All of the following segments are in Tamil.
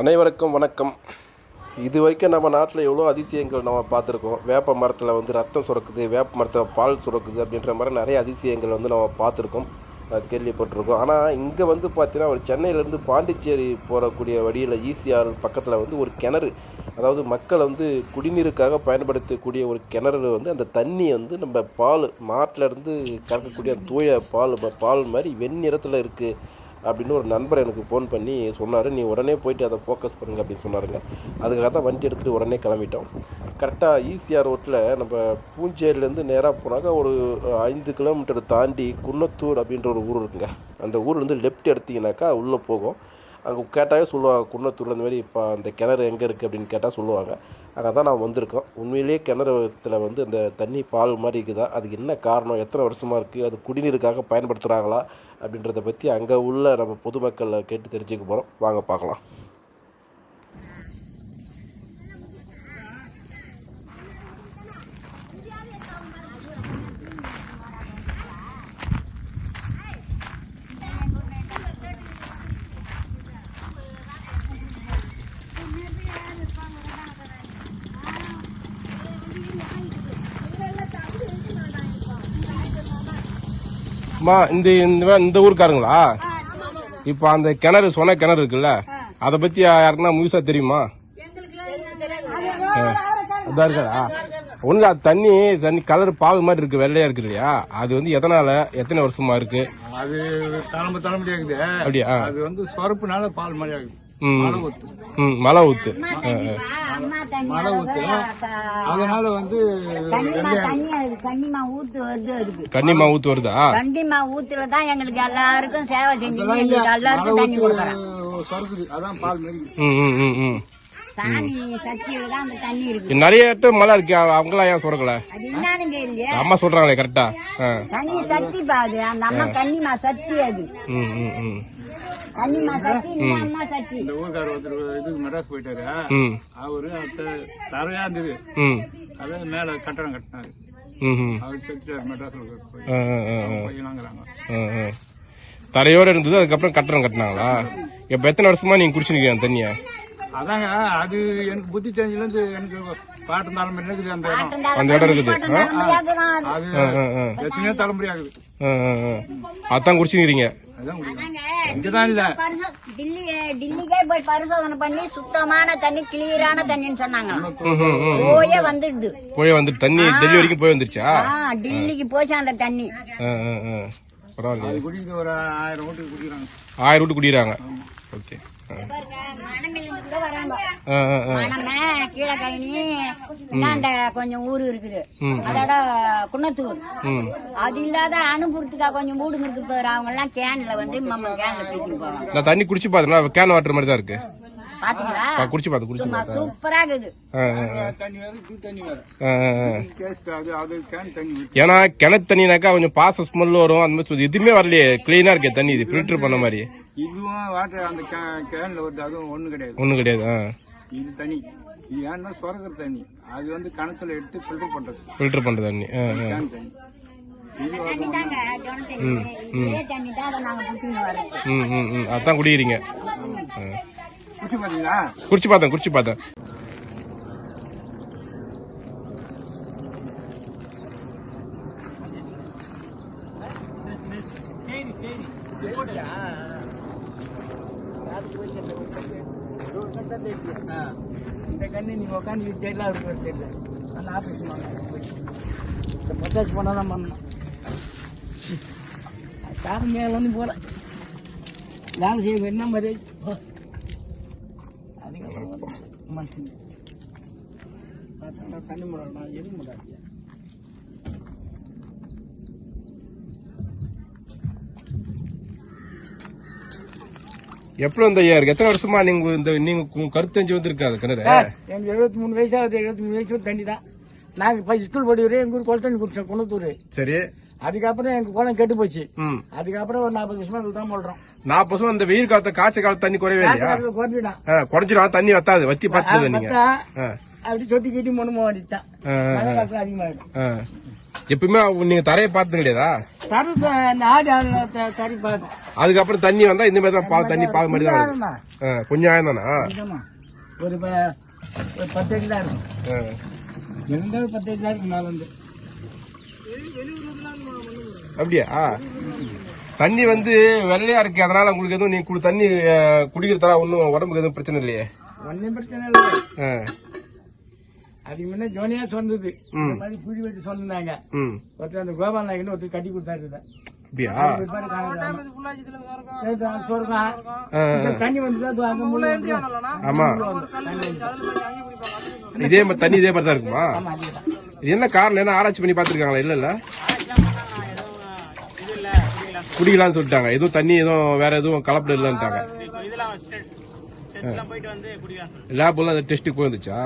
அனைவருக்கும் வணக்கம். இது வரைக்கும் நம்ம நாட்டில் எவ்வளோ அதிசயங்கள் நம்ம பார்த்துருக்கோம். வேப்ப மரத்தில் வந்து ரத்தம் சுரக்குது வேப்ப மரத்தில் பால் சுரக்குது அப்படின்ற மாதிரி நிறைய அதிசயங்கள் வந்து நம்ம பார்த்துருக்கோம். கேள்விப்பட்டிருக்கோம். ஆனால் இங்கே வந்து பார்த்தீங்கன்னா ஒரு சென்னையிலேருந்து பாண்டிச்சேரி போகக்கூடிய வழியில் ஈசிஆர் பக்கத்தில் வந்து ஒரு கிணறு. அதாவது மக்கள் வந்து குடிநீருக்காக பயன்படுத்தக்கூடிய ஒரு கிணறு வந்து அந்த தண்ணியை வந்து நம்ம பால் மாட்டிலேருந்து கறக்கக்கூடிய தூய பால் பால் மாதிரி வெண்ணிறத்தில் இருக்குது அப்படின்னு ஒரு நண்பர் எனக்கு ஃபோன் பண்ணி சொன்னார். நீ உடனே போயிட்டு அதை ஃபோக்கஸ் பண்ணுங்க அப்படின்னு சொன்னாருங்க. அதுக்காக தான் வண்டி எடுத்துகிட்டு உடனே கிளம்பிட்டோம். கரெக்டாக ஈசிஆர் ரோட்டில் நம்ம பூஞ்சேரியிலேருந்து நேராக போனாக்கா ஒரு ஐந்து கிலோமீட்டர் தாண்டி குன்னத்தூர் அப்படின்ற ஒரு ஊர் இருக்குங்க. அந்த ஊர்லேருந்து லெஃப்ட் எடுத்தீங்கன்னாக்கா உள்ளே போகும். அங்கே கேட்டாவே சொல்லுவாங்க குன்னத்தூரில் இந்த மாதிரி இப்போ அந்த கிணறு எங்கே இருக்குது அப்படின்னு கேட்டால் சொல்லுவாங்க. அங்கே தான் நான் வந்திருக்கோம். உண்மையிலேயே கிணறுல வந்து அந்த தண்ணி பால் மாதிரி இருக்குதா? அதுக்கு என்ன காரணம்? எத்தனை வருஷமாக இருக்குது அது குடிநீருக்காக பயன்படுத்துகிறாங்களா அப்படின்றத பற்றி அங்கே உள்ள நம்ம பொதுமக்களை கேட்டு தெரிஞ்சுக்க போகிறோம் வாங்க பார்க்கலாம். அம்மா இந்த இந்த இந்த ஊருக்காரங்களா? இப்போ அந்த கிணறு சொன்ன கிணறு இருக்குல்ல அதை பற்றி யாருன்னா முழுசாக தெரியுமா? அதான் இருக்கா? ஒண்ணு தண்ணி தண்ணி கலர் பால் மாதிரி இருக்கு வெள்ளையா இருக்கு இல்லையா? அது வந்து எதனால எத்தனை வருஷமா இருக்கு? அது தலைமை தலைமுறை இருக்குது. அப்படியா? அது வந்து சொரப்புனால பால் மாதிரி ஆகுது. ம். மழை ஊத்து ம் மழை ஊத்து அதனால வந்து கன்னிமா கன்னிமா ஊத்து வருது அதுக்கு கன்னிமா ஊத்து வருதா? கண்டிமா ஊத்துறதுதான் எங்களுக்கு எல்லாருக்கும் சேவை செஞ்சு எங்களுக்கு எல்லாருக்கும் தண்ணி சொரக்குது. அதான் பால் சக்தியில தான் அந்த தண்ணி இருக்கு. நிறைய இடத்துல மழை இருக்கு அவங்களாம் ஏன் சுரக்கல அது என்னன்னு தெரியல அம்மா சொல்றாங்களே கரெக்டா ஆ. தண்ணி சக்தி பாது. அந்த அம்மா கன்னிமா சக்தி அது. ம் ம் ம். கன்னிமா சக்தி இந்த அம்மா சக்தி. இந்த ஊருக்கார ஒருத்தர் இதுக்கு மெட்ராஸ் போயிட்டாரு. ம். அவரு அத்த தரையா இருந்தது ம். அதான் மேல கட்டடம் கட்டினாரு. ம் ம். அவர் செத்துட்டாரு மெட்ராஸ்ல போய். ஆ, ஆ, ஆ, ஆ. பையனாங்கிறாங்க. தரையோட இருந்தது அதுக்கப்புறம் கட்டணம் கட்டினாங்களா? இப்ப எத்தனை வருஷமா நீங்க குடிச்சிருக்கீங்க அந்த தண்ணிய? அதாங்க அது எனக்கு புத்தி தெரிஞ்சதுல இருந்து எனக்கு பாட்டு தலைமுறை இருக்குது அந்த இடம்? அந்த இடம் இருக்குது. அது. எத்தனையோ தலைமுறை ஆகுது. அதான். அதாங்க, இங்கதான் இல்ல. பரிசோ- டில்லி டில்லிக்கே போய் பரிசோதனை பண்ணி சுத்தமான தண்ணி கிளியரான தண்ணின்னு சொன்னாங்க போயே வந்துடுது. போய் வந்துட்டு தண்ணி டெல்லி வரைக்கும் போய் வந்துருச்சா ஆ டில்லிக்கு போச்சு அந்த தண்ணி. குடிக்கிறது ஒரு ஆயிரம் வீட்டுக்கு குடிக்கிறாங்க. ஆயிரம் விட்டு குடிக்கிறாங்க. ஓகே. மணமே கீழக்கழனி இந்தாண்ட கொஞ்சம் ஊரு இருக்குது. அதோட குன்னத்தூர். அது இல்லாத அனுபவத்துக்கா கொஞ்சம் வீடுங்க இருக்கு பாரு அவங்க எல்லாம் கேன்ல வந்து மம்ம கேன்ல தூக்கிட்டு போவாங்க. நான் தண்ணி குடிச்சு பார்த்தேன் கேன் வாட்டர் மாதிரி தான் இருக்கு. பாத்தீங்களா? குடிச்சு குடிச்சு சூப்பரா இருக்குது. ஏன்னா கிணத்து தண்ணினாக்கா கொஞ்சம் பாச ஸ்மெல் வரும். அந்த மாதிரி சொல்லி எதுவுமே வரலையே. கிளீனா இருக்கே தண்ணி. இது ஃபில்டர் பண்ண மாதிரி. இதுவும் வாட்டர் அந்த கே- கேன்ல வருது அதுவும் ஒண்ணு கிடையாது. ஒன்றும் கிடையாது ஆ. இது தண்ணி. இது ஏன்னா சுரக்கிற தண்ணி. அது வந்து கணத்துல எடுத்து ஃபில்டர் பண்றது. ஃபில்டர் பண்ற தண்ணி தண்ணி. தான் அதான் குடிக்கிறீங்க. குடிச்சு பாத்தீங்களா? குடிச்சு பார்த்தேன் குடிச்சு பார்த்தேன். ஜெயிலாக இருக்கிற இது தெரியல. அவருக்கு தெரியல அந்த ஆபீஸ் இந்த மசாஜ் பண்ணாதான் பண்ணணும். சார் மேல வந்து போல. வேலை செய்ய என்ன மாதிரி? அதுக்கப்புறம் மனுஷன். பார்த்தா தண்ணி முடாடா எதுவும் முடாடியா எப்படி இந்த ஐயா இருக்கு எத்தனை வருஷமா நீங்க இந்த நீங்க உங்க கருத்து தெரிஞ்சு வந்திருக்காது கிணறு எனக்கு எழுபத்தி மூணு வயசு ஆகுது எழுபத்தி மூணு வயசு தண்ணி தான் நாங்கள் இப்போ ஸ்கூல் படிக்கிறோம் எங்கள் ஊர் குளம் தண்ணி குடிச்சோம் குணத்தூர் சரி. அதுக்கப்புறம் எங்கள் குளம் கெட்டு போச்சு. அதுக்கப்புறம் ஒரு நாற்பது வருஷமா தான் போடுறோம் நாற்பது வருஷம் அந்த வெயில் காலத்து காய்ச்சல் காலத்து தண்ணி குறையவே இல்லையா? குறைஞ்சிடான் ஆ, குறைஞ்சிரும் தண்ணி வத்தாது வத்தி பார்த்தது நீங்க. அப்படி சொட்டி கட்டி மழை காலத்துல அதிகமாயிடும். ஆ. எப்பவுமே நீங்க தரையை பார்த்தது கிடையாதா? அதுக்கப்புறம் தண்ணி வந்தா இந்த மாதிரி தான் தண்ணி பாக மாதிரி தான் கொஞ்சம் ஆயம் தானா. ஒரு ப- ஒரு பத்து அடி தான் இருக்கும். ஆ. இருந்தாலும் பத்து அடி தான் இருக்கும் மேல இருந்து? அப்படியா? தண்ணி வந்து வெள்ளையா இருக்கு. அதனால உங்களுக்கு எதுவும் நீ குடி- தண்ணி குடிக்கிறதால ஒன்றும் உடம்புக்கு எதுவும் பிரச்சனை இல்லையே? ஒன்றும் பிரச்சனை இல்லை. அதுக்கு முன்ன ஜோனியா சொன்னது. இந்த மாதிரி குழி வச்சு சொன்னாங்க. ம். ஒருத்தர் அந்த கோபால் நாயக்கன்னு ஒருத்தர் கட்டி கொடுத்தாரு இதை. தண்ணி இதே மாதிரி தண்ணி இதே மாதிரி தான் இருக்குமா? என்ன காரணம்? என்ன ஆராய்ச்சி பண்ணி பார்த்துருக்காங்களா? இல்ல இல்ல. குடிக்கலாம்னு சொல்லிட்டாங்க. எதுவும் தண்ணி எதுவும் வேற எதுவும் கலப்படம் இல்லைன்ட்டாங்க. லேப் எல்லாம் டெஸ்ட்டுக்கு போயிருந்துச்சா.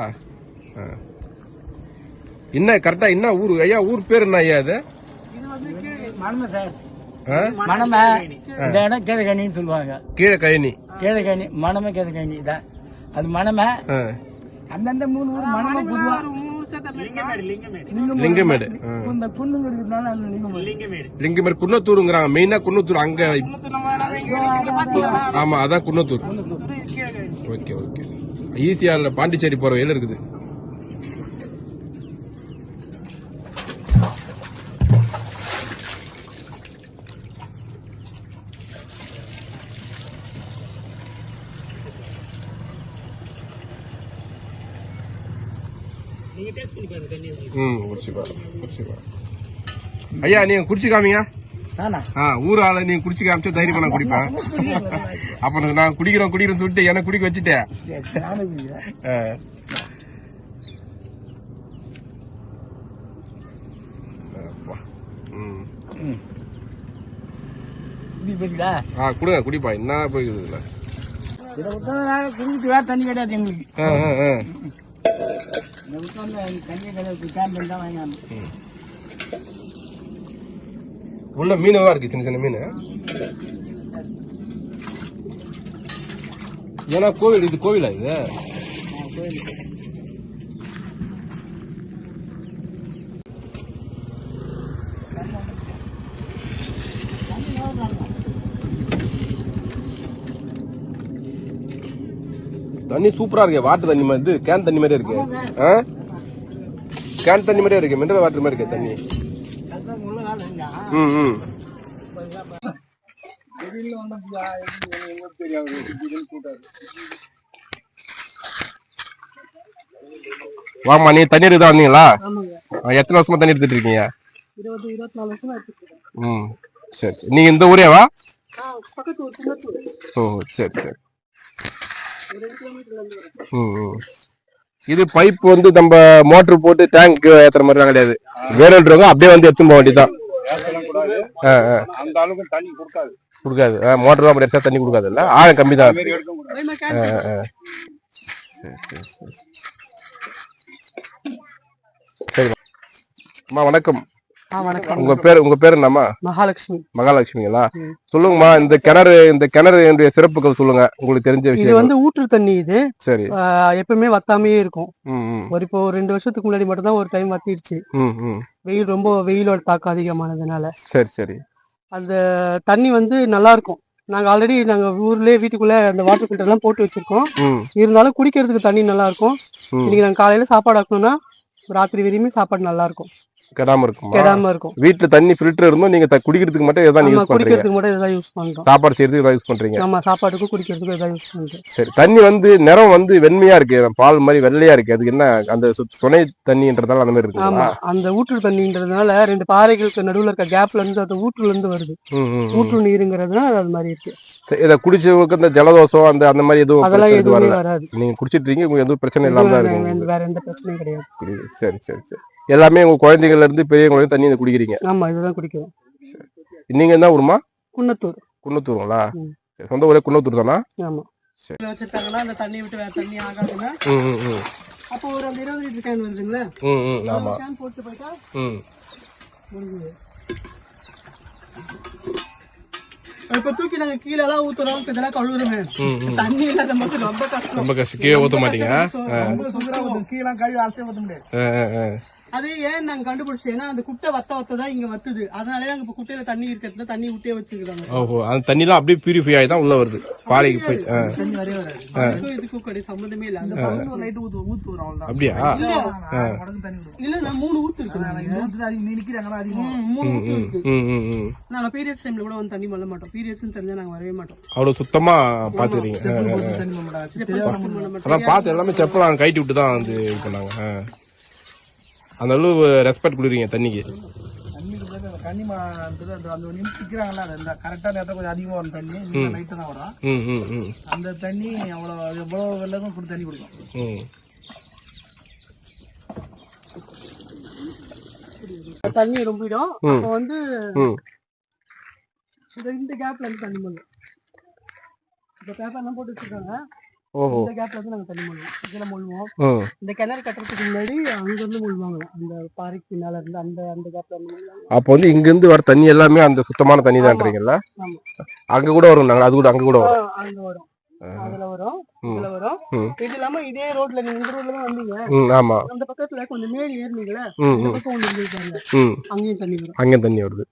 என்ன கரெக்டா என்ன ஊர்? ஐயா ஊர் பேர் என்ன ஐயா இது? மணமை சார். ஆ? மணமை இந்த இடம் கீழகணின்னு சொல்லுவாங்க. கீழே கழனி கீழகணி மணமை கீழகணி தான். அது மணமை. ஆ. அந்தந்த மூணு ஊர் மணமை பொதுவா. லிங்கமேடு லிங்கமேடு. லிங்கமேடு. குன்னத்தூருங்கிறாங்க. மெயினா குன்னத்தூர். அங்க ஆமா அதான் குன்னத்தூர். Okay okay. ஈஸியா பாண்டிச்சேரி போற வழியில இருக்குது. ஐயா நீங்க குடிச்சு காமிங்க. ஊர் ஆளை நீங்க குடிச்சு காமிச்சா தைரியமா நான் குடிப்பேன் அப்ப நான் குடிக்கிறோம் குடிக்கிறேன்னு சொல்லிட்டு எனக்கு குடிக்க வச்சுட்டேன். கொடுங்க குடிப்பா. என்ன போய்க்குது இதுல? இதை விட்டா நாங்க குடிக்க வேற தண்ணி கிடையாது எங்களுக்கு. விட்டா அந்த தண்ணி கிடையாது கேம்பெயின் தான் வாங்கினாங்க உள்ள மீனவா இருக்கு? சின்ன சின்ன மீன்? ஏன்னா கோவில் இது கோவிலா இது? தண்ணி சூப்பரா இருக்கு வாட்டர் தண்ணி மாதிரி இது கேன் தண்ணி மாதிரி இருக்கு? கேன் தண்ணி மாதிரியே இருக்கு மினரல் வாட்டர் மாதிரி இருக்கு தண்ணி. ம் ம். வாமா நீ தண்ணி எடுத்து வந்தீங்களா? எத்தனை வருஷமா தண்ணி எடுத்துட்டு இருக்கீங்க? ம் சரி சரி. நீங்க இந்த ஊரேவா ஒரு சின்னத்தூர். ஓ சரி சரி. ம் ம். இது பைப் வந்து நம்ம மோட்டர் போட்டு டேங்க் ஏத்துற மாதிரிலாம் கிடையாது. வேணுன்றவங்க அப்படியே வந்து எடுத்துன்னு போக வேண்டியதுதான். ஆ, ஆ. அந்த அளவுக்கு தண்ணி கொடுக்காது. கொடுக்காது மோட்டர் தான் பெருசா தண்ணி கொடுக்காது இல்ல ஆழம் கம்மி தான் ஆ, ஆ, ஆ. சரி, சரிம்மா அம்மா வணக்கம். வணக்கம். உங்க பேர் உங்க பேர் என்னம்மா? மகாலட்சுமி. மகாலட்சுமிங்களா? சொல்லுங்கம்மா இந்த கிணறு இந்த கிணறு சிறப்புகள் சொல்லுங்க. உங்களுக்கு தெரிஞ்ச இது விஷயம் வந்து ஊற்று தண்ணி இது. சரி. எப்பவுமே வத்தாமையே இருக்கும். ஒரு இப்போ ஒரு ரெண்டு வருஷத்துக்கு முன்னாடி மட்டும் தான் ஒரு டைம் வத்திடுச்சு வெயில் ரொம்ப வெயிலோட தாக்கம் அதிகமானதுனால. சரி சரி. அந்த தண்ணி வந்து நல்லா இருக்கும் நாங்க ஆல்ரெடி நாங்க ஊர்லயே வீட்டுக்குள்ள அந்த வாட்டர் ஃபில்டர் எல்லாம் போட்டு வச்சிருக்கோம். இருந்தாலும் குடிக்கிறதுக்கு தண்ணி நல்லா இருக்கும். இன்னைக்கு நாங்க காலையில சாப்பாடு ஆக்கணும்னா ராத்திரி வரையுமே சாப்பாடு நல்லா இருக்கும் கெடாம இருக்குமா? கெடாம இருக்கும். வீட்டுல தண்ணி ஃபில்டர் இருந்தும் நீங்க குடிக்கிறதுக்கு மட்டும் இதான் நம்ம யூஸ் பண்றீங்க? குடிக்கிறதுக்கு மட்டும் இதான் யூஸ் பண்றோம். சாப்பாடு செய்யறதுக்கு இதான் யூஸ் பண்றீங்க? நம்ம சாப்பாட்டுக்கும் குடிக்கிறதுக்கும் இதான் யூஸ் பண்றோம். சரி தண்ணி வந்து நிறம் வந்து வெண்மையா இருக்கு பால் மாதிரி வெள்ளையா இருக்கு அதுக்கு என்ன அந்த துணை தண்ணின்றதால அந்த மாதிரி ஆமா இருக்குங்களா அந்த ஊற்று தண்ணின்றதுனால ரெண்டு பாறைகளுக்கு நடுவுல இருக்க கேப்ல இருந்து அந்த ஊற்றுல இருந்து வருது. ஊற்று நீருங்கிறதுனால அது மாதிரி இருக்கு. சரி, இதை குடிச்சவங்களுக்கு இந்த ஜலதோஷம் அந்த அந்த மாதிரி எதுவும் அதெல்லாம் எதுவும் வராது. நீங்க குடிச்சிட்டு இருக்கீங்க உங்களுக்கு எதுவும் பிரச்சனை இல்லாம தான் இருக்கு வேற- எந்த பிரச்சனையும் கிடையாது. சரி சரி சரி. எல்லாமே உங்க குழந்தைங்கள்ல இருந்து பெரியவங்க தண்ணி இதை குடிக்கிறீங்க. ஆமா இதுதான் குடிக்கிறோம். நீங்க என்ன ஊருமா குன்னத்தூர். குன்னத்தூருங்களா. சரி, சொந்த ஊரே குன்னத்தூர் தானா? ஆமா. வச்சிருக்காங்கன்னா அந்த தண்ணி விட்டு வேற தண்ணி ஆகாதுன்னா அப்போ ஒரு அந்த இருபது லிட்டர் கேன் வருதுங்களா? ம் ம் ஆமா. கேன் போட்டு போயிட்டா ம். இப்ப தூக்கி நாங்க கீழே எல்லாம் ஊத்துறோம் இதெல்லாம் கழுவுறோமே. தண்ணி இல்லாத மட்டும் ரொம்ப கஷ்டம். ரொம்ப கஷ்டம். கீழே ஊத்த மாட்டீங்க. ரொம்ப சுந்தரா ஊத்தும் கீழே கழுவி அலசி ஊத்த முடியாது. அது ஏன் நாங்க கண்டுபிடிச்சோம் ஏன்னா அந்த குட்டை வத்த வத்த தான் இங்க வத்துது. அதனாலே நாங்க இப்ப குட்டையில தண்ணி இருக்கிறதுல தண்ணி விட்டே வச்சுக்கிறாங்க ஓஹோ அந்த தண்ணிலாம் அப்படியே பியூரிஃபை ஆகி தான் உள்ள வருது. பாறைக்கு போய். தண்ணி வரவே வராது. இதுக்கும் கிடையாது சம்மந்தமே இல்ல. அந்த ஒரு லைட் ஊத்து ஊத்து வரும் அவ்வளவுதான். அப்படியா? தண்ணி இல்ல நான் மூணு ஊத்து இருக்கு இந்த ஊத்து அதிகம். நீ நிக்கிறாங்களா அதிகமா? ம், மூணு ஊத்து இருக்கு ம் ம் ம். நாங்க பீரியட்ஸ் டைம்ல கூட வந்து தண்ணி மல்ல மாட்டோம். பீரியட்ஸ் தெரிஞ்சா நாங்க வரவே மாட்டோம். அவ்வளோ சுத்தமா பாத்துக்கிறீங்க. தண்ணி அதான் பார்த்து எல்லாமே செப்பல் அவங்க கைட்டி விட்டு தான் வந்து இது பண்ணாங்க. அந்த அளவு ரெஸ்பெக்ட் கொடுக்குறீங்க தண்ணிக்கு. அந்த தண்ணி. லைட்டா தான் வரும். ம் ம் ம். அந்த தண்ணி அவ்வளவு எவ்வளவு வெள்ளக்கும் கொடுத்து தண்ணி குடிக்கும். ம். தண்ணி ரொம்பிடும். அப்ப வந்து இந்த கேப்ல இருந்து தண்ணி மல்லும் இந்த பேப்பர் எல்லாம் போட்டு வச்சிருக்காங்க. ஓஹோ. இந்த கேப்ல இருந்து நாங்க தண்ணி மல்லுவோம் இதுல முழுவோம் ம் இந்த கிணறு கட்டுறதுக்கு முன்னாடி அங்க இருந்து முழுவாங்க அந்த பாறைக்கு பின்னால இருந்து அந்த அந்த கேப்ல இருந்து அப்போ வந்து இங்கிருந்து வர தண்ணி எல்லாமே அந்த சுத்தமான தண்ணி தான்றீங்கல்ல அங்க கூட வரும் நாங்கள் அது கூட அங்க கூட வரும். அங்க வரும். அதுல வரும். இதுல வரும். இது இல்லாம இதே ரோட்ல நீங்க இந்த ரோட்ல தான் வந்தீங்க. ஆமா. அந்த பக்கத்துல கொஞ்சம் மேல் ஏறினீங்களே ம் இந்த ம். பக்கம் ஒண்ணு இருந்திருக்காங்க ம். அங்கேயும் தண்ணி வரும். அங்கே தண்ணி வருது.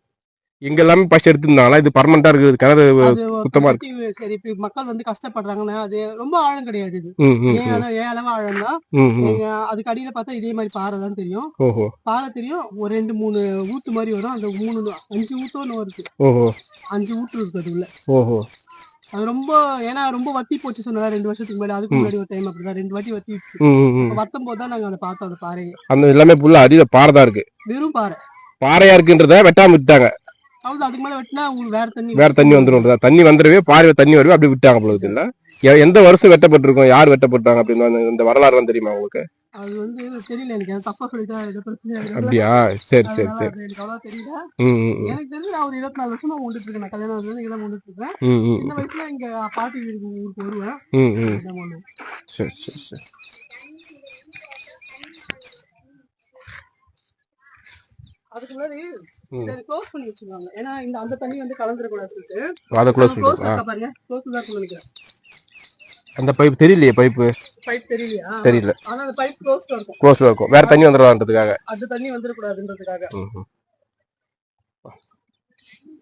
இங்க எல்லாமே ஃபர்ஸ்ட் எடுத்துருந்தாங்களா? இது பர்மனண்டா இருக்குது கிணறு சுத்தமா positive, சரி இப்ப மக்கள் வந்து கஷ்டப்படுறாங்கன்னா அது ரொம்ப ஆழம் கிடையாது இது. ஏன் அளவு- ஆழம் தான் அதுக்கு அடியில பார்த்தா இதே மாதிரி பாறை தான் தெரியும். பாறை தெரியும். ஒரு ரெண்டு மூணு ஊத்து மாதிரி வரும். அந்த மூணு அஞ்சு ஊத்து ஒன்று வருது. ஓஹோ. அஞ்சு ஊத்து இருக்கு அது உள்ள. ஓஹோ. அது ரொம்ப ஏன்னா ரொம்ப வத்தி போச்சு சொன்னா ரெண்டு வருஷத்துக்கு முன்னாடி. அதுக்கு முன்னாடி ஒரு டைம் அப்படிதான். ரெண்டு வாட்டி ம் வத்தும் போது தான் நாங்க அதை பார்த்தோம் அந்த பாறையை. அந்த எல்லாமே ஃபுல்லா அடியில பாறை தான் இருக்கு. வெறும் பாறை. பாறையா இருக்குன்றத வெட்டாம விட்டாங்க வேற தண்ணி வந்துடும் தண்ணி வந்துடவே பாறை தண்ணி வரவே அப்படி விட்டாங்க பொழுது இல்ல? எந்த வருஷம் வெட்டப்பட்டிருக்கும்? யார் வெட்டப்பட்டாங்க? அப்படின்னு இந்த வரலாறு தெரியுமா உங்களுக்கு. அப்படியா? சரி சரி சரி. எனக்கு தெரிஞ்சு ஒரு இருபத்தி நாலு வருஷமா இருக்கேன். கல்யாணம் இருக்கேன். வயசுல இங்க பாட்டி வீட்டுக்கு ஊருக்கு வருவேன். சரி சரி சரி. அதுக்கு முன்னாடி. க்ளோஸ் பண்ணி வச்சிருவாங்க. ஏன்னா இந்த அந்த தண்ணி வந்து கலந்துடக்கூடாது சொல்லிட்டு. அதை க்ளோஸ் பண்ணுறா பாருங்க. க்ளோஸ் தான் நினைக்கிறேன். அந்த பைப் தெரியலையே பைப்பு பைப் தெரியலையா? தெரியல. ஆனா அந்த பைப் க்ளோஸ்ல இருக்கும். க்ளோஸ்ல இருக்கும். வேற தண்ணி வந்துடுறான்றதுக்காக அது தண்ணி வந்துடக்கூடாதுன்றதுக்காக.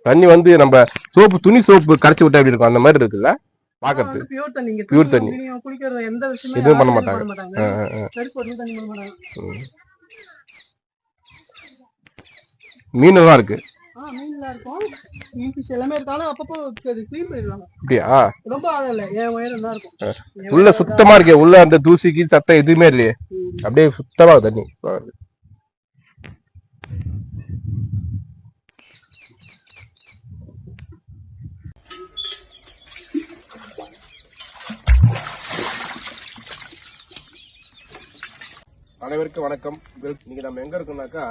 தண்ணி வந்து நம்ம சோப்பு துணி சோப்பு கரைச்சி விட்டா எப்படி இருக்கும்? அந்த மாதிரி இருக்குல்ல? பாக்குறது பியூர் தண்ணி. தூக்கி தண்ணி. குளிக்கிறது எந்த விஷயமே எதுவும் பண்ண மாட்டாங்க. மாட்டாங்க ஆ, ஆ, ஆ. செருப்பு போட்டு தண்ணி பண்ண மாட்டாங்க ம். மீன் எல்லாம் இருக்கு. ஆ மீன்லாம் இருக்கும். மீன் ஃபிஷ் எல்லாமே இருக்காலும் அப்பப்போ அது க்ளீன் பண்ணிடுவாங்க. அப்படியா? ரொம்ப ஆழம் இல்ல. என் உயரம் தான் இருக்கும். என் உள்ள சுத்தமா இருக்கே. உள்ள அந்த தூசிக்கு சத்தம் எதுவுமே இல்லையே. அப்படியே சுத்தமா தண்ணி. அனைவருக்கும் வணக்கம். இன்னைக்கு நம்ம எங்க இருக்கோம்னாக்கா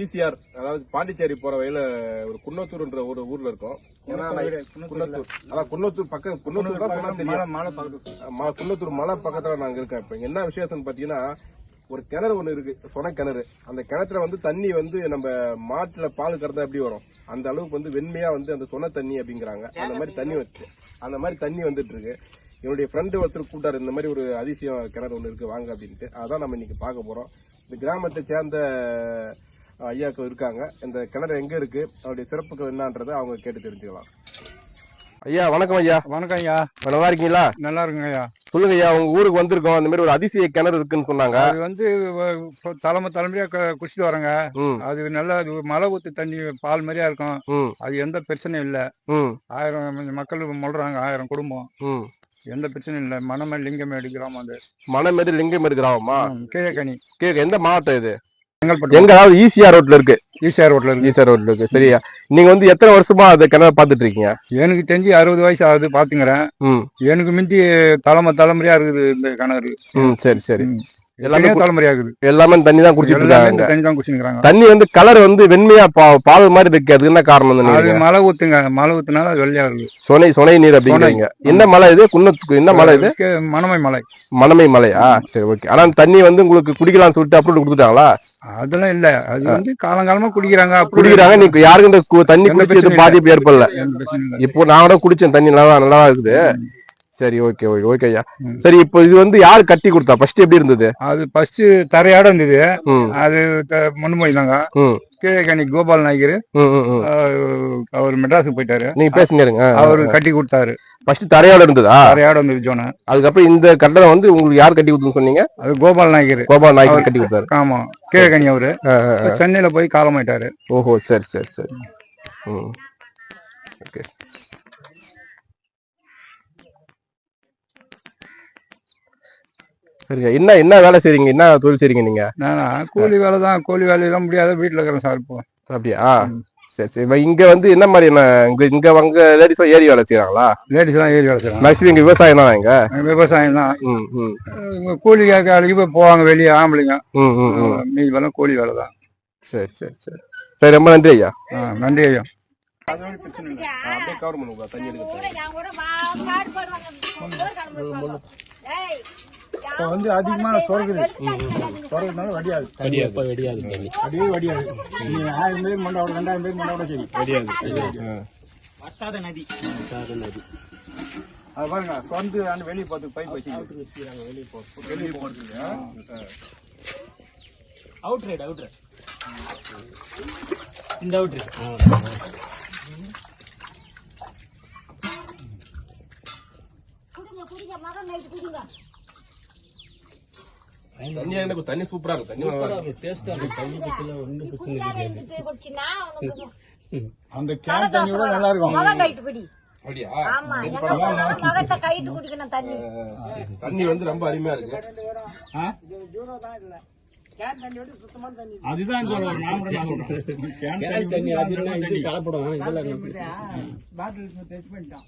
ஈசிஆர் அதாவது பாண்டிச்சேரி போற வழியில ஒரு குன்னத்தூர்ன்ற ஒரு ஊர்ல இருக்கோம். குன்னத்தூர் அதான் குன்னத்தூர் பக்கம் குன்னத்தூர் குன்னத்தூர் மலை பக்கத்துல நாங்க இருக்கோம் இப்ப என்ன விசேஷம் பாத்தீங்கன்னா ஒரு கிணறு ஒண்ணு இருக்கு சொன கிணறு. அந்த கிணத்துல வந்து தண்ணி வந்து நம்ம மாட்டுல பால் கறந்தா எப்படி வரும்? அந்த அளவுக்கு வந்து வெண்மையா வந்து அந்த சொன தண்ணி அப்படிங்கிறாங்க. அந்த மாதிரி தண்ணி வச்சு அந்த மாதிரி தண்ணி வந்துட்டு இருக்கு. என்னுடைய ஃப்ரெண்டு ஒருத்தர் கூட்டாரு இந்த மாதிரி ஒரு அதிசயம் கிணறு ஒன்று இருக்கு வாங்க அப்படின்ட்டு. அதான் நம்ம இன்னைக்கு பார்க்க போறோம். இந்த கிராமத்தை சேர்ந்த ஐயாக்கள் இருக்காங்க. இந்த கிணறு எங்க இருக்கு? அவருடைய சிறப்புகள் என்னன்றதை அவங்க கேட்டு தெரிஞ்சுக்கலாம். ஐயா வணக்கம் ஐயா. வணக்கம் ஐயா. நல்லா இருக்கீங்களா? நல்லா இருக்குங்க ஐயா. சொல்லுங்க ஐயா உங்க ஊருக்கு வந்திருக்கோம். அந்த மாதிரி ஒரு அதிசய கிணறு இருக்குன்னு சொன்னாங்க. அது வந்து இப்போ தலைமை தலைமுறையா க- குடிச்சிட்டு வரேங்க. அது நல்லா அது மலை ஊத்து தண்ணி பால் மாதிரியா இருக்கும். அது எந்த பிரச்சனையும் இல்லை. ஆயிரம் மக்கள் முழுறாங்க ஆயிரம் குடும்பம். எந்த பிரச்சனையும் இல்லை. மணமே லிங்கமேடு கிராமம் அது. மணமேடு லிங்கமேடு கிராமமா ம், கீழக்கனி. கேக்கு எந்த மாவட்டம் இது? செங்கல்பட்டு. எங்க அதாவது ஈசிஆர் ரோட்ல இருக்கு. ஈசிஆர் ரோட்ல இருக்கு. ஈசிஆர் ரோட்ல இருக்கு. சரியா? நீங்க வந்து எத்தனை வருஷமா அந்த கிணறு பாத்துட்டு இருக்கீங்க? எனக்கு தெரிஞ்சு அறுபது வயசு ஆகுது பாத்துக்கிறேன் ம். எனக்கு மிந்தி தலைமை தலைமுறையா இருக்குது இந்த கிணறு. ம் சரி சரி. எல்லாமே தலைமுறையா இருக்குது எல்லாமே தண்ணி தான் குடிச்சிட்டு இருக்காங்க. தண்ணி தான் குடிச்சுக்கிறாங்க தண்ணி வந்து கலர் வந்து வெண்மையா பா- பால் மாதிரி இருக்கு அதுக்கு என்ன காரணம் அது மழை ஊத்துங்க. மழை ஊத்துனால வெள்ளையா இருக்குது சொனை சொனை நீர் அப்படிங்கிறீங்க. என்ன மலை இது? குன்னத்துக்கு என்ன மலை இது? மணமை மலை மணமை மலையா சரி ஓகே ஆனா தண்ணி வந்து உங்களுக்கு குடிக்கலாம்னு சொல்லிட்டு அப்ரூவல் கொடுத்துட்டாங்களா? அதெல்லாம் இல்ல. அது வந்து காலங்காலமா குடிக்கிறாங்க. குடிக்கிறாங்க. நீங்க யாருக்கு இந்த தண்ணி குடிச்சு பாதிப்பு ஏற்படல. இப்போ நான் கூட குடிச்சேன். தண்ணி நல்லா நல்லா இருக்குது. சரி ஓகே ஓகே ஓகே ஐயா. சரி இப்போ இது வந்து யார் கட்டி கொடுத்தா? ஃபர்ஸ்ட் எப்படி இருந்தது? அது ஃபர்ஸ்ட் தரையாட இருந்தது. அது முன்னு போயிருந்தாங்க ம். கீழே கோபால் நாயகர். அவர் மெட்ராஸுக்கு போயிட்டாரு. நீங்க பேசுங்க அவரு கட்டி கொடுத்தாரு. ஃபர்ஸ்ட் தரையோட இருந்ததா? தரையாட இருந்தது ஜோனு. அதுக்கப்புறம் இந்த கட்டடம் வந்து உங்களுக்கு யார் கட்டி கொடுத்துன்னு சொன்னீங்க? அது கோபால் நாயகர். கோபால் நாயக்கர் கட்டி கொடுத்தாரு. ஆமா. கீழே கனி அவரு. சென்னையில போய் காலமாயிட்டாரு. ஓஹோ சரி சரி சரி. ம். ஓகே. சரிங்க. என்ன என்ன வேலை செய்றீங்க? என்ன தொழில் செய்றீங்க நீங்க? நானா கூலி வேலை தான். கூலி வேலையெல்லாம் முடியாத. வீட்டுல இருக்கிறேன் சார் இப்போ. அப்படியா? சரி சரி. இங்க வந்து என்ன மாதிரியான இங்க இங்க அங்க லேடிஸ் ஏரி வேலை செய்யறாங்களா லேடிஸ் எல்லாம் ஏறி வேலை செய்யறாங்க மேக்ஸிமம் இங்க விவசாயம் தான் இங்க? விவசாயம் தான். ம் ம். கூலி கேட்க வேலைக்கு போய் போவாங்க வெளியே ஆம்பளைங்க. ம் மீதி வேலை கூலி வேலை தான். சரி சரி சரி. சரி ரொம்ப நன்றி ஐயா. ஆ, நன்றி ஐயா. அப்படியே கவர் பண்ணுங்க தண்ணி இப்போ வந்து அதிகமான சொர்க்குது சொர்க்குனால வடியாது. அப்படியே வடியாது. நீங்க ஆயிரம் பேர் மண்டை விட ரெண்டாயிரம் பேர் மண்டை விட சரி வட்டாத நதி. அது பாருங்க வந்து அந்த வெளியே போறதுக்கு பைப் வச்சுக்கிறாங்க வெளியே போறது வெளியே போறதுக்கு. அவுட் ரைட் அவுட் ரைட் இந்த அவுட் ரைட் தண்ணி எனக்கு தண்ணி சூப்பரா இருக்கு தண்ணி நல்லா இருக்கு அந்த கேன் தண்ணி கூட நல்லா இருக்கும். முகத்தை கைட்டு குடிக்கணும் தண்ணி. தண்ணி வந்து ரொம்ப அருமையா இருக்கு. அதுதான் சொல்றேன் நான் கூட நான் சொல்றேன் கேன் தண்ணி தண்ணி அது இது கலப்படம். இதெல்லாம் பாட்டில் டச் பண்ணிட்டான்